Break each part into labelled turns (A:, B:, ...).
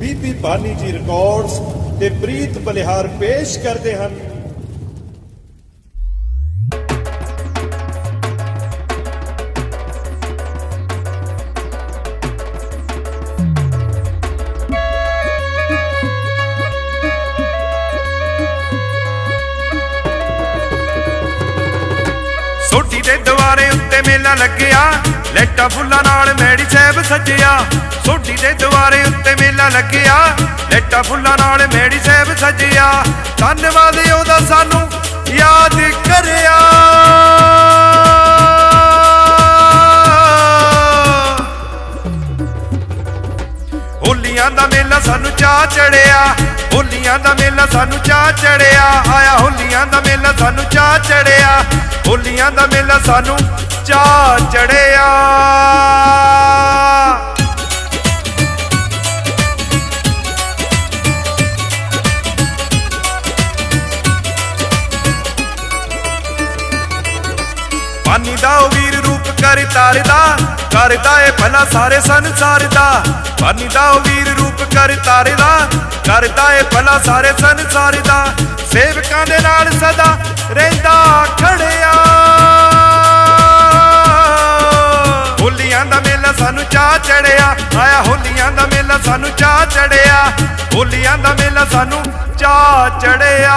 A: ਬੀਬੀ ਬਾਨੀ ਜੀ ਰਿਕਾਰਡਸ ਤੇ ਪ੍ਰੀਤ ਬਲਿਹਾਰ ਪੇਸ਼ ਕਰਦੇ ਹਨ।
B: ਸੋਢੀ ਦੇ ਦੁਆਰੇ ਉੱਤੇ ਮੇਲਾ ਲੱਗਿਆ। ਲੈਟਾ ਫੁੱਲਾਂ ਨਾਲ ਮੈੜੀ ਸਾਹਿਬ ਸੱਜਿਆ। ਸੋਢੀ ਦੇ ਦੁਆਰੇ ਉੱਤੇ ਮੇਲਾ ਲੱਗਿਆ। ਲੈਟਾ ਫੁੱਲਾਂ ਨਾਲ ਮੈੜੀ ਸਾਹਿਬ ਸੱਜਿਆ। ਧੰਨਵਾਦ ਉਹਦਾ ਸਾਨੂੰ ਯਾਦ ਕਰਿਆ। ਹੋਲੀਆਂ ਦਾ ਮੇਲਾ ਸਾਨੂੰ ਚਾਹ ਚੜਿਆ। ਹੋਲੀਆਂ ਦਾ ਮੇਲਾ ਸਾਨੂੰ ਚਾਹ ਚੜਿਆ। ਆਇਆ ਹੋਲੀਆਂ ਦਾ ਮੇਲਾ ਸਾਨੂੰ ਚਾਹ ਚੜਿਆ। ਹੋਲੀਆਂ ਦਾ ਮੇਲਾ ਸਾਨੂੰ ਚਾਹ ਚੜਿਆ। ਪਾਨੀ ਦਾ ਉਹ ਵੀਰ ਰੂਪ ਕਰ ਤਾਰਦਾ, ਕਰਦਾ ਏ ਭਲਾ ਸਾਰੇ ਸੰਸਾਰ ਦਾ। ਪਾਨੀ ਦਾ ਉਹ ਵੀਰ ਰੂਪ ਕਰ ਤਾਰਦਾ, ਕਰਦਾ ਏ ਭਲਾ ਸਾਰੇ ਸੰਸਾਰ ਦਾ। ਸੇਵਕਾਂ ਦੇ ਨਾਲ ਸਦਾ ਰਹਿੰਦਾ ਖੜਿਆ। ਮੇਲਾ ਸਾਨੂੰ ਚਾਹ ਚੜਿਆ। ਆਇਆ ਹੋਲੀਆਂ ਦਾ ਮੇਲਾ ਸਾਨੂੰ ਚਾਹ ਚੜਿਆ। ਹੋਲੀਆਂ ਦਾ ਮੇਲਾ ਸਾਨੂੰ ਚਾਹ ਚੜਿਆ।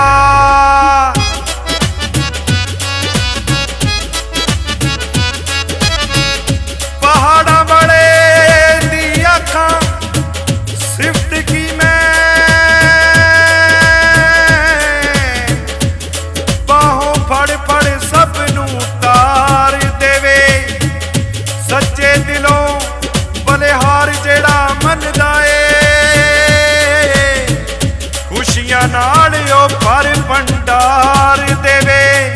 B: ਸੱਚੇ ਬਲਿਹਾਰ ਜਿਹੜਾ ਮੰਨਦਾ ਏ। ਖੁਸ਼ੀਆਂ ਨਾਲ ਉਹ ਪਰ ਭੰਡਾਰ ਦੇਵੇ।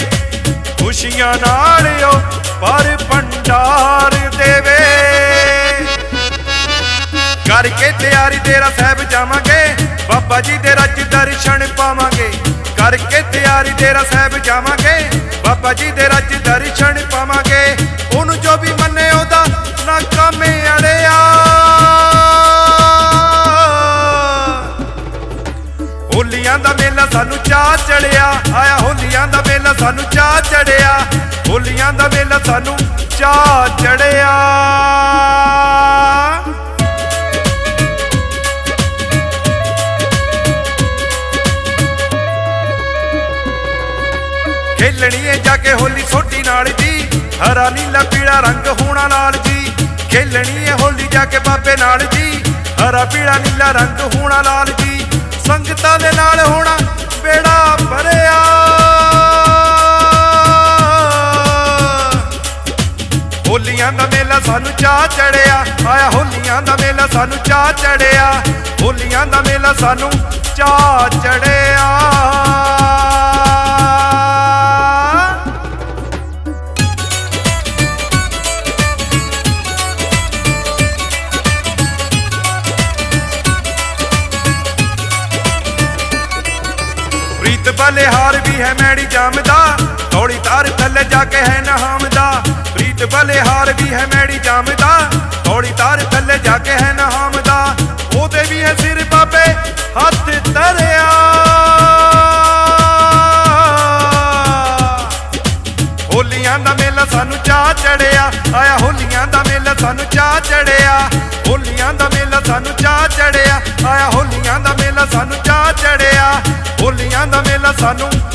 B: ਖੁਸ਼ੀਆਂ ਨਾਲ ਉਹ ਪਰ ਭੰਡਾਰ ਦੇਵੇ। ਕਰਕੇ ਤਿਆਰੀ ਤੇਰਾ ਸਾਹਿਬ ਜਾਵਾਂਗੇ। ਬਾਬਾ ਜੀ ਦੇ ਰੱਜ ਦਰਸ਼ਨ ਪਾਵਾਂਗੇ। ਕਰਕੇ ਤਿਆਰੀ ਤੇਰਾ ਸਾਹਿਬ ਜਾਵਾਂਗੇ। ਬਾਬਾ ਜੀ ਦੇ ਰੱਜ ਦਰਸ਼ਨ ਪਾਵਾਂਗੇ। ਉਹਨੂੰ ਜੋ ਵੀ ਮੰਨੇ ਉਹਦਾ ਨਾ ਕਾਮੇ ਅੜਿਆ। ਹੋਲੀਆਂ ਦਾ ਮੇਲਾ ਸਾਨੂੰ ਚਾਹ ਚੜਿਆ। ਆਇਆ ਹੋਲੀਆਂ ਦਾ ਮੇਲਾ ਸਾਨੂੰ ਚਾਹ ਚੜਿਆ। ਹੋਲੀਆਂ ਦਾ ਮੇਲਾ ਸਾਨੂੰ ਚਾਹ ਚੜਿਆ। ਖੇਲਣੀ ਏ ਜਾ ਕੇ ਹੋਲੀ ਸੋਢੀ ਨਾਲ ਜੀ। ਹਰਾ, ਨੀਲਾ, ਪੀਲਾ ਰੰਗ ਹੋਣਾ ਲਾਲ ਜੀ। ਖੇਲਣੀ ਏ ਹੋਲੀ ਜਾ ਕੇ ਬਾਬੇ ਨਾਲ ਜੀ। ਹਰਾ, ਪੀਲਾ, ਨੀਲਾ ਰੰਗ ਹੋਣਾ ਲਾਲ ਜੀ। ਸੰਗਤਾਂ ਦੇ ਨਾਲ ਹੋਣਾ ਬੇੜਾ ਭਰਿਆ। ਹੋਲੀਆਂ ਦਾ ਮੇਲਾ ਸਾਨੂੰ ਚਾਹ ਚੜਿਆ। ਆਇਆ ਹੋਲੀਆਂ ਦਾ ਮੇਲਾ ਸਾਨੂੰ ਚਾਹ ਚੜਿਆ। ਹੋਲੀਆਂ ਦਾ ਮੇਲਾ ਸਾਨੂੰ ਚਾਹ ਚੜਿਆ। ਪ੍ਰੀਤ ਬਲਿਹਾਰ ਵੀ ਹੈ ਮੈੜੀ ਜਾਮਦਾ ਥੋੜੀ ਤਾਰ ਥੱਲੇ ਜਾ ਕੇ ਹੈ ਨਹਾਮਦਾ ਪ੍ਰੀਤ ਬਲਿਹਾਰ ਵੀ ਹੈ ਮੈੜੀ ਜਾਮਦਾ ਥੋੜੀ ਤਾਰ ਥੱਲੇ ਜਾ ਕੇ ਹੈ ਨਹਾਮਦਾ ਉਹਦੇ ਵੀ ਹੈ ਸਿਰ ਬਾਬੇ ਹੱਥ ਤਰਿਆ ਹੋਲੀਆਂ ਦਾ ਮੇਲਾ ਸਾਨੂੰ ਚਾਹ ਚੜਿਆ। ਆਇਆ ਹੋਲੀਆਂ ਦਾ ਮੇਲਾ ਸਾਨੂੰ ਚਾਹ ਚੜਿਆ। ਹੋਲੀਆਂ ਦਾ ਮੇਲਾ ਸਾਨੂੰ ਚਾਹ ਚੜਿਆ। ਆਇਆ ਹੋਲੀਆਂ ਦਾ ਮੇਲਾ ਸਾਨੂੰ ਚਾਹ ਚੜਿਆ। ਹੋਲੀਆਂ ਦਾ ਮੇਲਾ ਸਾਨੂੰ